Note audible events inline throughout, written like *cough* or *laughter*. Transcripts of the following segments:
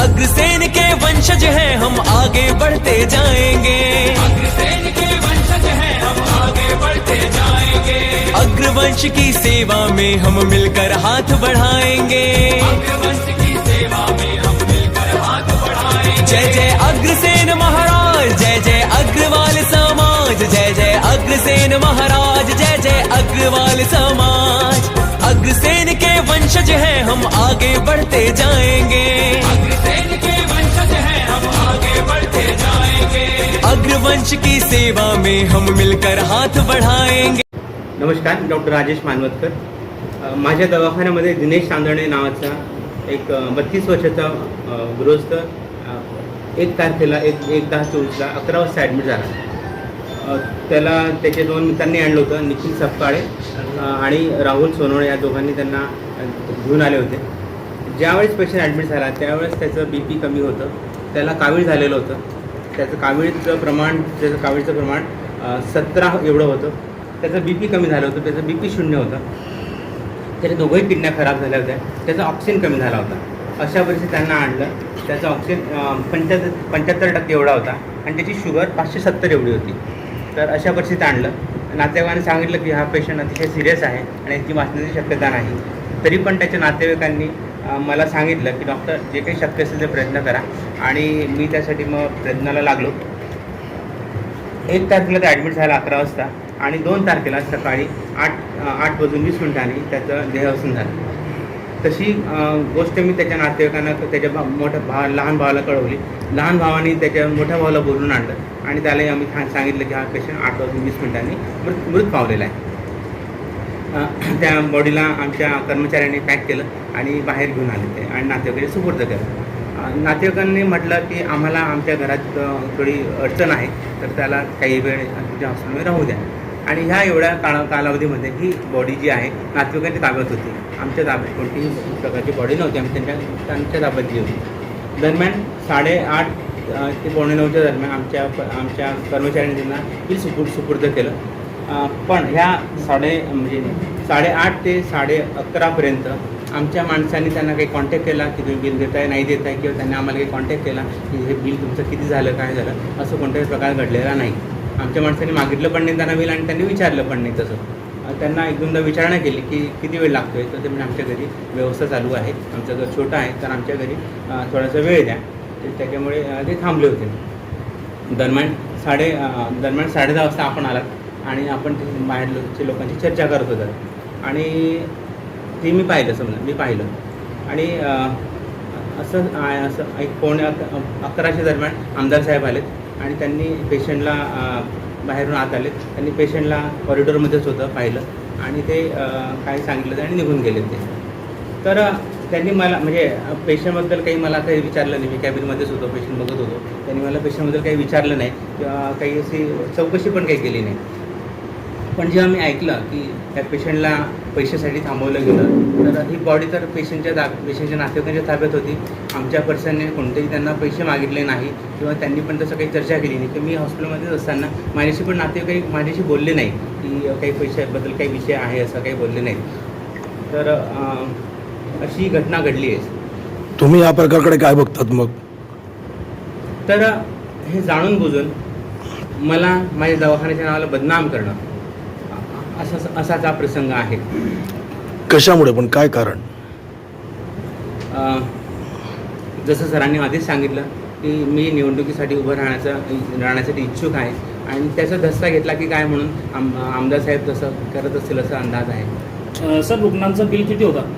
अग्रसेन के वंशज हैं हम आगे बढ़ते जाएँगे। अग्रसेन के वंशज हैं हम आगे बढ़ते जाएँगे। अग्रवंश की सेवा में हम मिलकर हाथ बढ़ाएँगे। अग्रवंश की सेवा में हम मिलकर हाथ बढ़ाएँगे। जय जय अग्रसेन महाराज जय जय अग्रवाल समाज जय जय अग्रसेन महाराज जय जय अग्रवाल समाज। वंशज हैं हम आगे बढ़ते जाएंगे। अग्रसेन के वंशज हम आगे बढ़ते जाएंगे अग्रवंश की सेवा में हम मिलकर हाथ बढ़ाएंगे। नमस्कार डॉक्टर राजेश मानवतकर। माझ्या दवाखान्यामध्ये दिनेश चांदणे नावाचा एक बत्तीस वर्षाचा गृहस्थ एक तारखेला एक एक दहा चोवीसला अकरा वाजता ॲडमिट झाला त्याला त्याच्या दोन मित्रांनी आणलं होतं निखिल सपकाळे आणि राहुल सोनवणे या दोघांनी त्यांना घेऊन आले होते. ज्यावेळेस पेशंट ॲडमिट झाला त्यावेळेस त्याचं बी पी कमी होतं. त्याला कावीळ झालेलं होतं. त्याचं कावीळचं प्रमाण त्याचं कावीळचं प्रमाण सतरा एवढं होतं. त्याचं बी पी कमी झालं होतं. त्याचं बी पी शून्य होतं. त्याच्या दोघंही किडन्या खराब झाल्या होत्या. त्याचा ऑक्सिजन कमी झाला होता. अशा परिस्थिती त्यांना आणलं. त्याचा ऑक्सिजन पंच्याहत्तर पंच्याहत्तर टक्के एवढा होता. आणि त्याची शुगर पाचशे सत्तर एवढी होती. तर अशा परिस्थितीत आणलं. नातेवाईकांनी सांगितलं की हा पेशंट अतिशय सिरियस आहे आणि याची वाचण्याची शक्यता नाही. तरी पण त्याच्या नातेवाईकांनी मला सांगितलं की डॉक्टर जे काही शक्य असेल ते प्रयत्न करा. आणि मी त्यासाठी मग प्रयत्नाला लागलो. एक तारखेला ते ॲडमिट झाला अकरा वाजता आणि दोन तारखेला सकाळी आठ आठ वाजून वीस मिनिटांनी त्याचं देहावसन झालं. तशी गोष्ट मी त्याच्या नातेवाईकांना त्याच्या भा मोठ्या भा लहान भावाला कळवली. लहान भावाने त्याच्या मोठ्या भावाला बोलून आणलं आणि त्यालाही आम्ही सांगितलं की हा पेशंट आठ वाजून वीस मिनिटांनी मृत मृत पावलेला आहे. *clears throat* त्या बॉडीला आमच्या कर्मचाऱ्यांनी पॅक केलं आणि बाहेर घेऊन आले ते आणि नातेवाईकांनी सुपूर्द केलं. नातेवाईकांनी म्हटलं की आम्हाला आमच्या घरात थोडी अडचण आहे तर त्याला काही वेळ तुमच्या हॉस्पिटलमध्ये राहू द्या. आणि ह्या एवढ्या काळा कालावधीमध्ये ही बॉडी जी आहे नातेवाईकांच्या ताब्यात होती. आमच्या ताब्यात कोणतीही प्रकारची बॉडी नव्हती आम्ही त्यांच्या त्यांच्या ताब्यातली होती दरम्यान साडेआठ ते पावणे नऊच्या दरम्यान आमच्या आमच्या कर्मचाऱ्यांनी त्यांना बिल सुपूर सुपूर्द केलं. पण ह्या साडे म्हणजे साडेआठ ते साडे अकरापर्यंत आमच्या माणसांनी त्यांना काही कॉन्टॅक्ट केला की तुम्ही बिल देताय नाही देत आहे किंवा त्यांनी आम्हाला काही कॉन्टॅक्ट केला की हे बिल तुमचं किती झालं काय झालं असं कोणताही प्रकार घडलेला नाही. आमच्या माणसांनी मागितलं पण नाही त्यांना बिल आणि त्यांनी विचारलं पण नाही तसं. त्यांना एक दोनदा विचारणा केली की किती वेळ लागतो आहे तर ते म्हणजे आमच्या घरी व्यवस्था चालू आहे आमचं घर छोटं आहे तर आमच्या घरी थोडासा वेळ द्या. तर त्याच्यामुळे ते थांबले होते. दरम्यान साडे दरम्यान साडे दहा वाजता आपण आलात. आणि आपण ते बाहेर लोकांची चर्चा करत होतात आणि ते मी पाहिलं समजा मी पाहिलं. आणि असं असं एक पावणे अक अकराच्या दरम्यान आमदार साहेब आलेत आणि त्यांनी पेशंटला बाहेरून आत आले त्यांनी पेशंटला कॉरिडॉरमध्येच होतं पाहिलं आणि ते काय सांगितलं आणि निघून गेले ते. तर त्यांनी मला म्हणजे पेशंटबद्दल काही मला काही विचारलं नाही. मी कॅबिनमध्येच होतो पेशंट बघत होतो. त्यांनी मला पेशंटबद्दल काही विचारलं नाही. किंवा काही अशी चौकशी पण काही केली नाही. पण जेव्हा मी ऐकलं की त्या पेशंटला पैशासाठी थांबवलं गेलं तर ही बॉडी तर पेशंटच्या ता पेशंटच्या नातेवाईकांच्या ताब्यात होती. आमच्या पर्सनने कोणतेही त्यांना पैसे मागितले नाही किंवा त्यांनी पण तसं काही चर्चा केली नाही. तर मी हॉस्पिटलमध्येच असताना माझ्याशी पण नातेवाईक माझ्याशी बोलले नाही की काही पैशाबद्दल काही विषय आहे असं काही बोलले नाही. तर अशी घटना घडली आहे. तुम्ही या प्रकाराकडे काय बघतात मग? तर हे जाणून बुजून मला माझ्या दवाखान्याच्या नावाला बदनाम करणं. असा असाच हा प्रसंग आहे. कशामुळे? पण काय कारण? अ, जसं सरांनी आधीच सांगितलं की मी निवडणुकीसाठी उभं राहण्याचा राहण्यासाठी इच्छुक आहे. आणि त्याचा धस्ता घेतला की काय म्हणून? आम आमदार साहेब तसं करत असतील असा अंदाज आहे. अ, सर रुग्णांचा बिल किती होता?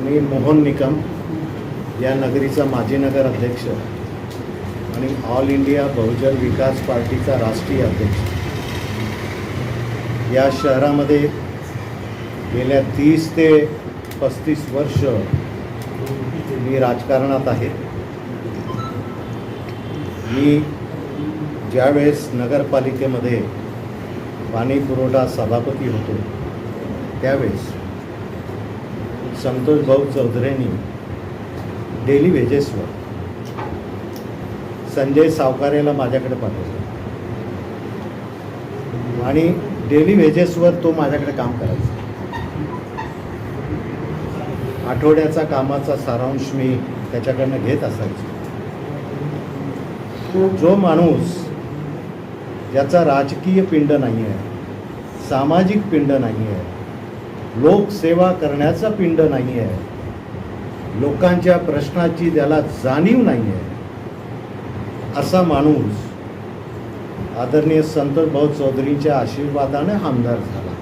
मी मोहन निकम या नगरीचा माजी नगर अध्यक्ष आणि ऑल इंडिया बहुजन विकास पार्टीचा राष्ट्रीय अध्यक्ष. या शहरामध्ये गेल्या तीस ते पस्तीस वर्ष मी राजकारणात आहे. मी ज्यावेळेस नगरपालिकेमध्ये पाणी पुरवठा सभापती होतो त्यावेळेस संतोष भाऊ चौधरींनी डेली वेजेसवर संजय सावकारेला माझ्याकडे पाठवलं. आणि डेली वेजेसवर तो माझ्याकडे काम करायचा. आठवड्याचा कामाचा सारांश मी त्याच्याकडनं घेत असायचो. जो माणूस ज्याचा राजकीय पिंड नाही आहे सामाजिक पिंड नाही आहे लोकसेवा करण्याचा पिंड नाही आहे लोकांच्या प्रश्नाची त्याला जाणीव नाही आहे असा माणूस आदरणीय संतोष भाऊ चौधरींच्या आशीर्वादाने आमदार झाला.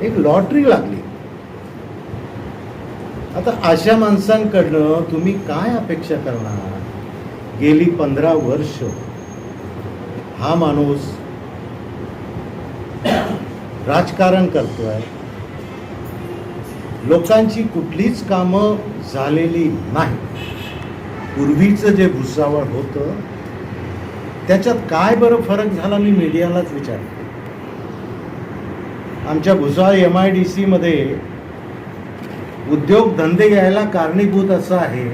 एक लॉटरी लागली. आता अशा माणसांकडनं तुम्ही काय अपेक्षा करणार? गेली पंधरा वर्ष. हा माणूस राजकारण करतोय. लोकांची कुठलीच कामं झालेली नाही पूर्वीचं जे भुसावळ होतं त्याच्यात काय बरं फरक झाला मी मीडियालाच विचार आमच्या भुसाळ एम आय डी सीमध्ये उद्योगधंदे यायला कारणीभूत असं आहे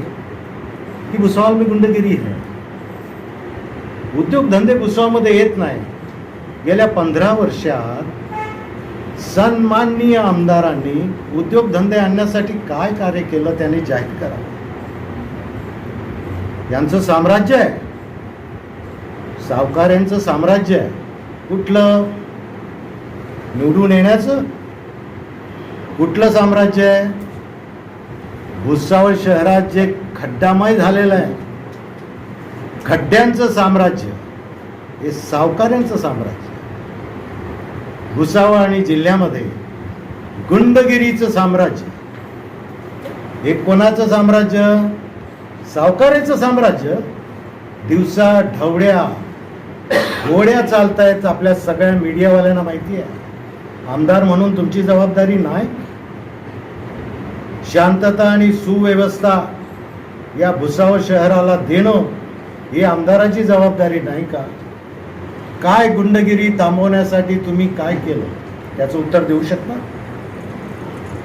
की भुसावळ मी गुंडगिरी आहे. उद्योगधंदे भुसावळमध्ये येत नाही. गेल्या पंधरा वर्षात सन्माननीय आमदारांनी उद्योगधंदे आणण्यासाठी काय कार्य केलं त्यांनी जाहीर करा. यांचं साम्राज्य आहे. सावकाऱ्यांचं साम्राज्य आहे. कुठलं निवडून येण्याचं? कुठलं साम्राज्य आहे? भुसावळ शहरात जे खड्डामय झालेलं आहे खड्ड्यांचं साम्राज्य हे सावकाऱ्यांचं साम्राज्य भुसावळ आणि जिल्ह्यामध्ये गुंडगिरीचं साम्राज्य हे कोणाचं साम्राज्य? सावकाराचं साम्राज्य दिवसा ढवड्या घोड्या चालतायत आपल्या सगळ्या मीडियावाल्यांना माहिती आहे. आमदार म्हणून तुमची जबाबदारी नाही. शांतता आणि सुव्यवस्था या भुसावळ शहराला देणं ही आमदाराची जबाबदारी नाही का? काय गुंडगिरी थांबवण्यासाठी तुम्ही काय केलं? त्याचं उत्तर देऊ शकता?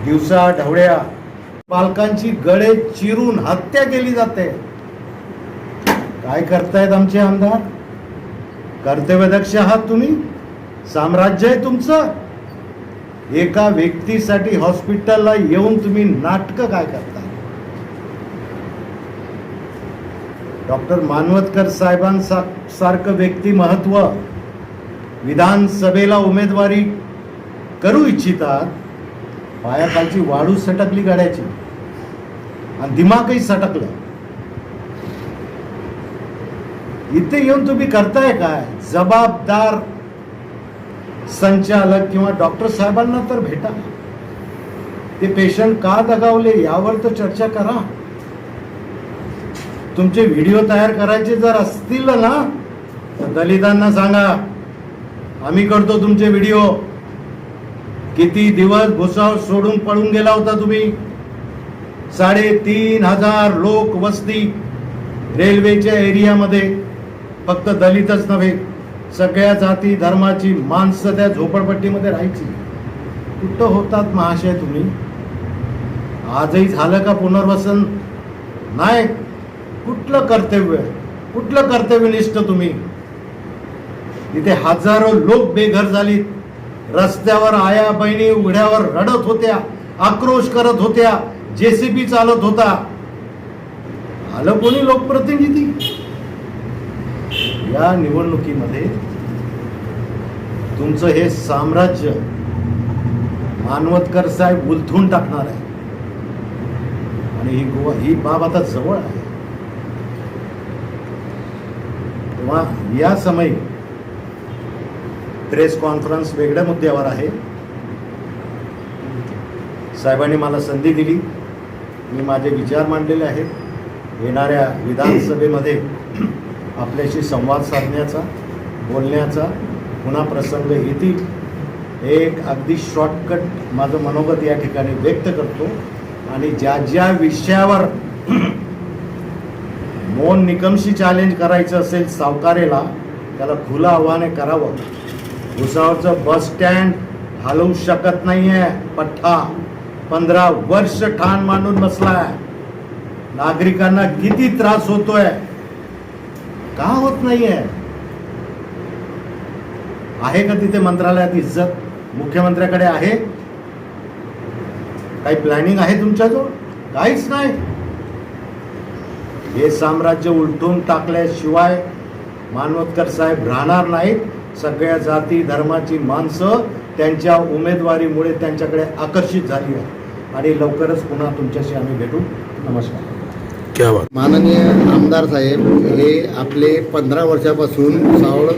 दिवसा ढवळ्या पालकांची गळे चिरून हत्या केली जाते. काय करतायत आमचे आमदार? कर्तव्यदक्ष आहात तुम्ही. साम्राज्य आहे तुमचं. एका व्यक्तीसाठी हॉस्पिटलला येऊन तुम्ही नाटकं काय करता? डॉक्टर मानवतकर साहेबांसारखं सारखं महत्त्व विधानसभेला उमेदवारी करू इच्छितात पायाखालची वाळू सटकली गाड्याची. आणि दिमागही सटकलं. इथे येऊन तुम्ही करताय काय? जबाबदार संचालक किंवा डॉक्टर साहेबांना तर भेटा. ते पेशंट का दगावले यावर तर चर्चा करा. तुमचे व्हिडिओ तयार करायचे जर असतील ना तर दलितांना सांगा आम्ही करतो तुमचे व्हिडिओ. किती दिवस भुसावर सोडून पळून गेला होता तुम्ही? साडेतीन हजार लोक वस्ती रेल्वेच्या एरियामध्ये. फक्त दलितच नव्हे सगळ्या जाती धर्माची माणसं त्या झोपडपट्टीमध्ये राहायची. कुठं होतात महाशय तुम्ही? आजही झालं का पुनर्वसन? नाही. कुठलं कर्तव्य? कुठलं कर्तव्यनिष्ठ तुम्ही? इथे हजारो लोक बेघर झालीत. रस्त्यावर आया बहिणी उघड्यावर रडत होत्या आक्रोश करत होत्या जेसीबी चालत होता. आलं कोणी लोकप्रतिनिधी? या निवडणुकीमध्ये तुमचं हे साम्राज्य मानवतकर साहेब उलथून टाकणार आहे. आणि ही गोवा ही बाब आता जवळ आहे. तेव्हा या समयी प्रेस कॉन्फरन्स वेगळ्या मुद्द्यावर आहे. साहेबांनी मला संधी दिली. मी माझे विचार मांडलेले आहेत. येणाऱ्या विधानसभेमध्ये आपल्याशी संवाद साधण्याचा बोलण्याचा पुन्हा प्रसंग येतील एक अगदी शॉर्टकट माझं मनोगत या ठिकाणी व्यक्त करतो. आणि ज्या ज्या विषयावर *clears throat* मोहन निकमशी चॅलेंज करायचं असेल सावकारेला त्याला खुलं आव्हाने करावं. भुसावळचं बस स्टँड हलवू शकत नाही आहे पठ्ठा. पंधरा वर्ष ठाण मांडून आहे नागरिकांना किती त्रास होतोय? का होत नाहीये. आहे का तिथे मंत्रालयात इज्जत? मुख्यमंत्र्याकडे आहे? काही प्लॅनिंग आहे तुमच्याजवळ? काहीच नाही. हे साम्राज्य उलटून टाकल्याशिवाय मानवतकर साहेब राहणार नाहीत. सगळ्या जाती धर्माची माणसं त्यांच्या उमेदवारीमुळे त्यांच्याकडे आकर्षित झाली आहे आणि लवकरच पुन्हा तुमच्याशी आम्ही भेटू. नमस्कार. क्या बात माननीय आमदार साहेब हे आपले पंधरा वर्षापासून सावळ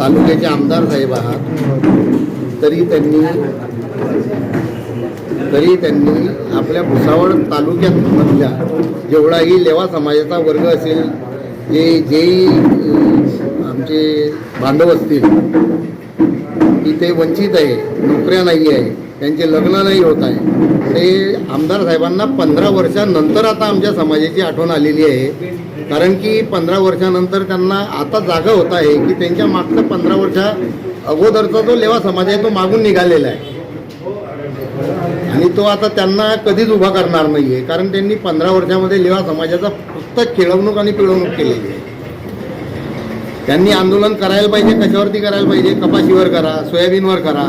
तालुक्याचे आमदार साहेब आहात. तरी त्यांनी तरी त्यांनी आपल्या भुसावळ तालुक्यामधल्या जेवढाही लेवा समाजाचा वर्ग असेल जे जेही आमचे बांधव असतील की ते वंचित आहे नोकऱ्या नाही आहे त्यांचे लग्न नाही होत आहे. ते आमदार साहेबांना पंधरा वर्षानंतर आता आमच्या समाजाची आठवण आलेली आहे. कारण की पंधरा वर्षानंतर त्यांना आता जागा होत आहे की त्यांच्या मागचा पंधरा वर्षा अगोदरचा जो लेवा समाज आहे तो मागून निघालेला आहे. आणि तो आता त्यांना कधीच उभा करणार नाही आहे कारण त्यांनी पंधरा वर्षामध्ये लेवा समाजाचा फक्त खेळवणूक आणि पिळवणूक केलेली आहे. त्यांनी आंदोलन करायला पाहिजे कशावरती करायला पाहिजे? कपाशीवर करा सोयाबीनवर करा.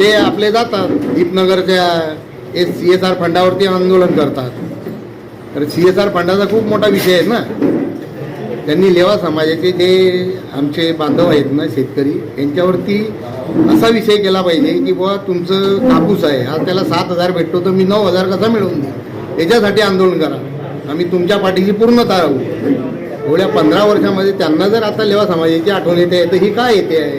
ते आपले जातात. दीपनगरच्या एस सी एस आर फंडावरती आंदोलन करतात. तर सी एस आर फंडाचा खूप मोठा विषय आहे ना. त्यांनी लेवा समाजाचे जे आमचे बांधव आहेत ना शेतकरी यांच्यावरती असा विषय केला पाहिजे की बुवा तुमचं कापूस आहे आज त्याला सात हजार भेटतो तर मी नऊ हजार कसा मिळवून देईन याच्यासाठी आंदोलन करा. आम्ही तुमच्या पाठीशी पूर्णतः राहू. एवढ्या पंधरा वर्षामध्ये त्यांना जर आता लेवा समाजाची आठवण येते तर ही काय येते? आहे